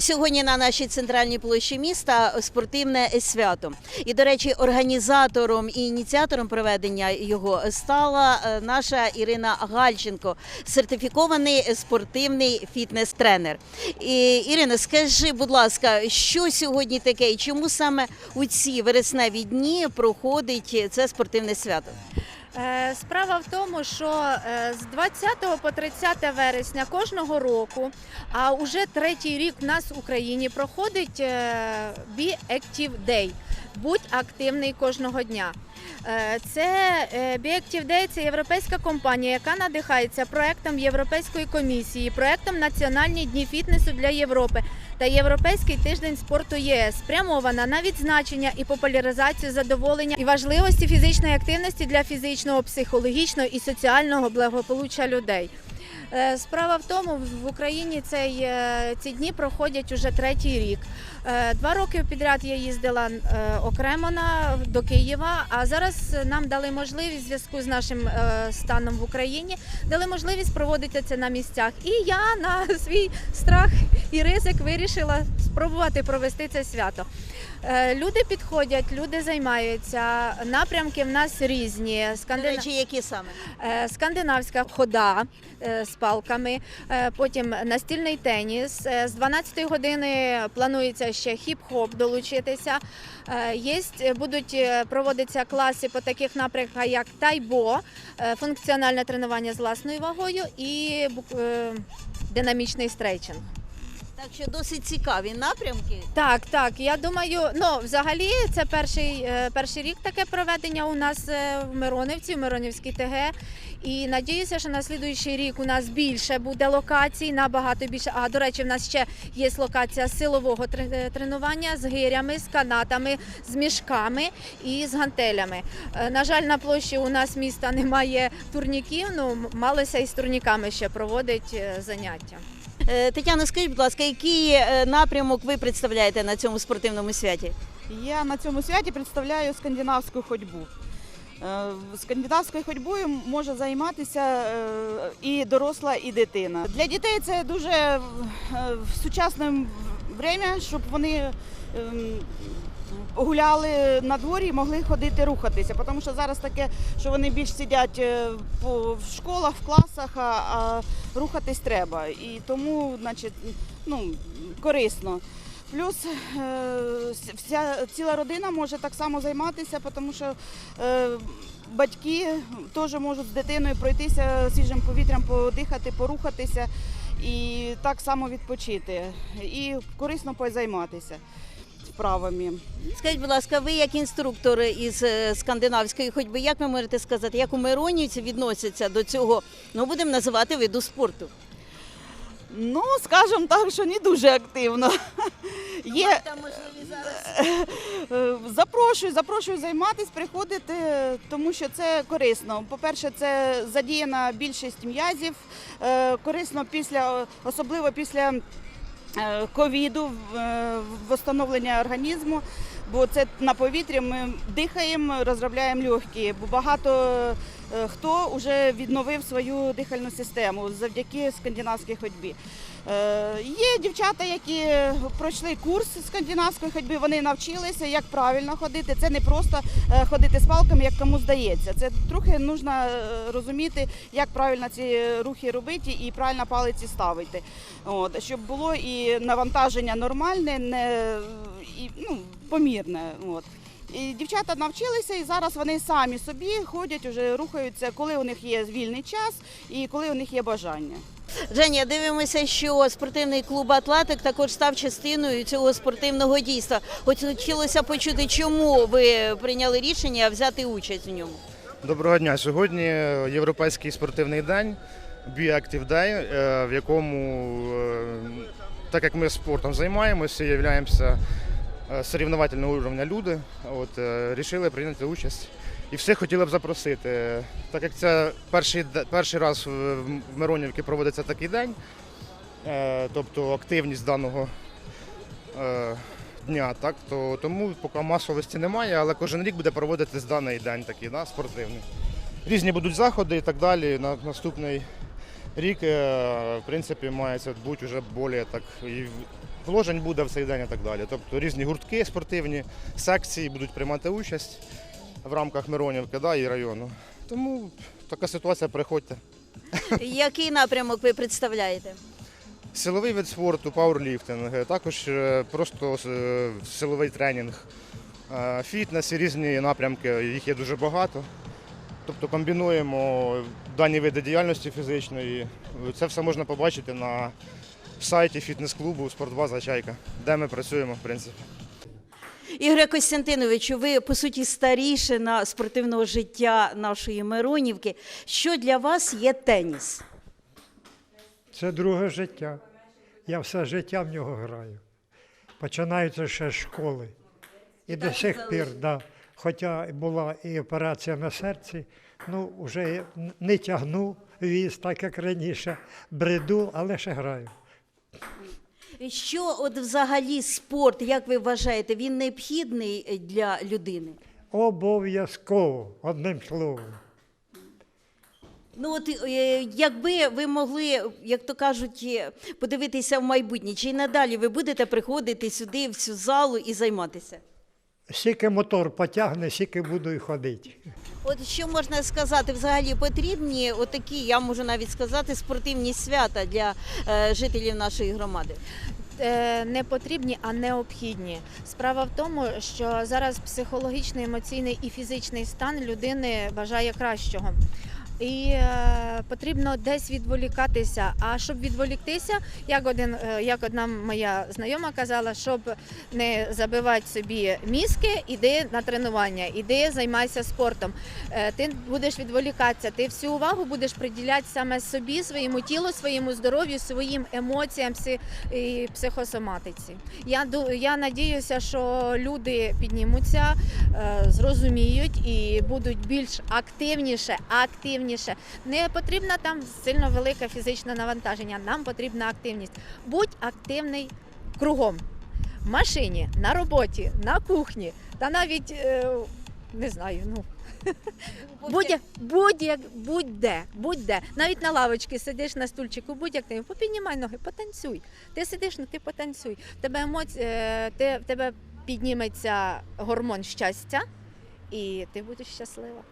Сьогодні на нашій центральній площі міста спортивне свято. І, до речі, організатором і ініціатором проведення його стала е, наша Ірина Гальченко, сертифікований спортивний фітнес-тренер. Ірина, скажи, будь ласка, що сьогодні таке і чому саме у ці вересневі дні проходить це спортивне свято? Е, Справа в тому, що е, з 20 по 30 вересня кожного року, а уже третій рік в нас в Україні проходить е, Be Active Day. Будь активний кожного дня. Е, Це е, Day – це європейська компанія, яка надихається проектом Європейської комісії, проектом Національні дні фітнесу для Європи та Європейський тиждень спорту ЄС, спрямована на відзначення і популяризацію задоволення і важливості фізичної активності для фізичного, психологічного і соціального благополуччя людей. Е, Справа в тому, в Україні цей, ці дні проходять уже третій рік. Е, Два роки підряд я їздила е, окремо на, до Києва, а зараз нам дали можливість в зв'язку з нашим е, станом в Україні, дали можливість проводити це на місцях. І я на свій страх і ризик вирішила спробувати провести це свято. Люди підходять, люди займаються. Напрямки в нас різні. До речі, які саме? Скандинавська хода з палками, потім настільний теніс. З 12 години планується ще хіп-хоп долучитися. Е, Є, будуть е, проводитися класи по таких напрямках, як тайбо, е, функціональне тренування з власною вагою і е, динамічний стрейчинг. Так що досить цікаві напрямки. Так, так. Я думаю, ну взагалі це перший, е, перший рік таке проведення у нас е, в Миронівці, в Миронівській ТГ. І надіюся, що на слідуючий рік у нас більше буде локацій, набагато більше. А до речі, в нас ще є локація силового е, тренування з гирями, з канатами, з мішками і з гантелями. На жаль, на площі у нас міста немає турніків. Ну малися із турніками ще проводить заняття. Е, Тетяно, скажіть, будь ласка, який е, напрямок ви представляєте на цьому спортивному святі? Я на цьому святі представляю скандинавську ходьбу. Е, Скандинавською ходьбою може займатися і доросла, і дитина. Для дітей це дуже в сучасне время, щоб вони ем, гуляли на дворі могли ходити рухатися. Тому що зараз таке, що вони більш сидять е, в школах, в класах, а, а рухатись треба. І тому, значить, ну, корисно. Плюс е, вся ціла родина може так само займатися, тому що е, батьки теж можуть з дитиною пройтися свіжим повітрям, подихати, порухатися і так само відпочити. І корисно позайматися вправами. Скажіть, будь ласка, ви як інструктор із е, скандинавської ходьби, як ви можете сказати, як у Миронівці відносяться до цього, ну будемо називати виду спорту? Ну, скажімо так, що не дуже активно. Є, Там можливі зараз. Е, Запрошую, запрошую займатися, приходити, тому що це корисно. По-перше, це задіяна більшість м'язів. Е, Корисно після, особливо після е, ковіду, е, встановлення організму, бо це на повітрі ми дихаємо, розробляємо легкі, бо багато е, хто вже відновив свою дихальну систему завдяки скандинавській ходьбі. Е, Є дівчата, які пройшли курс скандинавської ходьби, вони навчилися, як правильно ходити. Це не просто е, ходити з палками, як кому здається. Це трохи потрібно розуміти, як правильно ці рухи робити і правильно палиці ставити. От, щоб було і навантаження нормальне, не, і, ну, помірне. От. І дівчата навчилися, і зараз вони самі собі ходять, уже рухаються, коли у них є вільний час і коли у них є бажання. Женя, дивимося, що спортивний клуб Атлетик також став частиною цього спортивного дійства. Хотілося почути, чому ви прийняли рішення взяти участь у ньому. Доброго дня. Сьогодні європейський спортивний день Be Active Day, е, в якому, е, так як ми спортом займаємося, являємося соревновательного уровня люди, от, е, рішили прийняти участь. І всіх хотіли б запросити. Так як це перший, перший раз в Миронівці проводиться такий день, е, тобто активність даного е, дня, так, то тому поки масовості немає, але кожен рік буде проводитись даний день такий, да, спортивний. Різні будуть заходи і так далі. На наступний рік, е, в принципі, має це бути вже більше так і вложень буде в цей день і так далі. Тобто різні гуртки спортивні, секції будуть приймати участь в рамках Миронівки да, і району. Тому така ситуація, приходьте. Який напрямок ви представляєте? Силовий вид спорту, пауерліфтинг, також е, просто е, силовий тренінг, фітнес і різні напрямки, їх є дуже багато. Тобто комбінуємо дані види діяльності фізичної. Це все можна побачити на сайті фітнес-клубу Спортбаза Чайка, де ми працюємо, в принципі. Ігоре Костянтиновичу, ви по суті старішина спортивного життя нашої Миронівки. Що для вас є теніс? Це друге життя. Я все життя в нього граю. Починається ще з школи. І до сих пір, да. Хоча була і операція на серці, ну вже не тягну віз, так як раніше, бреду, але ще граю. Що от взагалі спорт, як ви вважаєте, він необхідний для людини? Обов'язково, одним словом. Ну от е, якби ви могли, як то кажуть, е, подивитися в майбутнє, чи й надалі ви будете приходити сюди, в цю залу і займатися? Скільки мотор потягне, скільки буду і ходити. От що можна сказати, взагалі потрібні отакі, я можу навіть сказати, спортивні свята для е, жителів нашої громади. Е, Не потрібні, а необхідні. Справа в тому, що зараз психологічний, емоційний і фізичний стан людини бажає кращого. І е, потрібно десь відволікатися. А щоб відволіктися, як один, е, як одна моя знайома казала, щоб не забивати собі мізки, іди на тренування, іди займайся спортом. Е, ти будеш відволікатися, ти всю увагу будеш приділяти саме собі, своєму тілу, своєму здоров'ю, своїм емоціям і психосоматиці. Я я надіюся, що люди піднімуться, е, зрозуміють і будуть більш активніше, активніше. Не потрібно там сильно велике фізичне навантаження. Нам потрібна активність. Будь активний кругом. В машині, на роботі, на кухні, та навіть е, не знаю, ну. Будь-як, будь-як, будь-де, будь-де. Навіть на лавочці сидиш на стульчику, будь-як ти попіднімай ноги, потанцюй. Ти сидиш, ну ти потанцюй. Тебе емоції, е, ти, в тебе підніметься гормон щастя, і ти будеш щаслива.